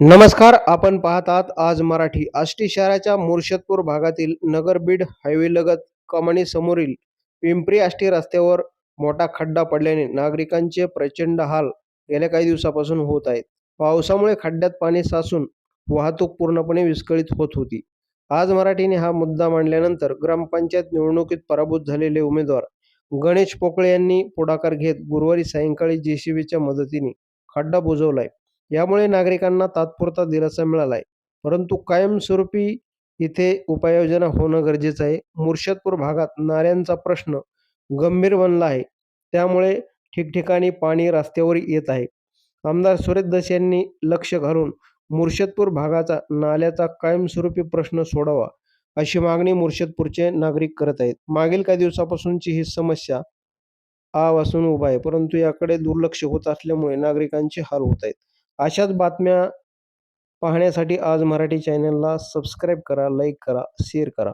नमस्कार आपण पाहत आहात आज मराठी. आष्टी शहराच्या मुर्शदपूर भागातील नगरबीड हायवेलगत कमानी समोरील पिंपरी आष्टी रस्त्यावर मोठा खड्डा पडल्याने नागरिकांचे प्रचंड हाल गेल्या काही दिवसापासून होत आहेत. पावसामुळे खड्ड्यात पाणी साचून वाहतूक पूर्णपणे विस्कळीत होत होती. आज मराठीने हा मुद्दा मांडल्यानंतर ग्रामपंचायत निवडणुकीत पराभूत झालेले उमेदवार गणेश पोकळे यांनी पुढाकार घेत गुरुवारी सायंकाळी जेसीबीच्या मदतीने खड्डा बुजवलाय. यामुळे नागरिकांना तात्पुरता दिलासा मिळाला आहे परंतु कायमस्वरूपी इथे उपाययोजना होणं गरजेचं आहे. मुर्शदपूर भागात नाल्यांचा प्रश्न गंभीर बनला आहे. त्यामुळे ठिकठिकाणी पाणी रस्त्यावर येत आहे. आमदार सुरेश दस यांनी लक्ष घालून मुर्शदपूर भागाचा नाल्याचा कायमस्वरूपी प्रश्न सोडावा अशी मागणी मुर्शदपूरचे नागरिक करत आहेत. मागील काही दिवसापासूनची ही समस्या आवासून उभा आहे. परंतु याकडे दुर्लक्ष होत असल्यामुळे नागरिकांचे हाल होत आहेत. अशाच बातम्या पाहण्यासाठी आज मराठी चॅनलला सबस्क्राईब करा लाईक करा शेअर करा.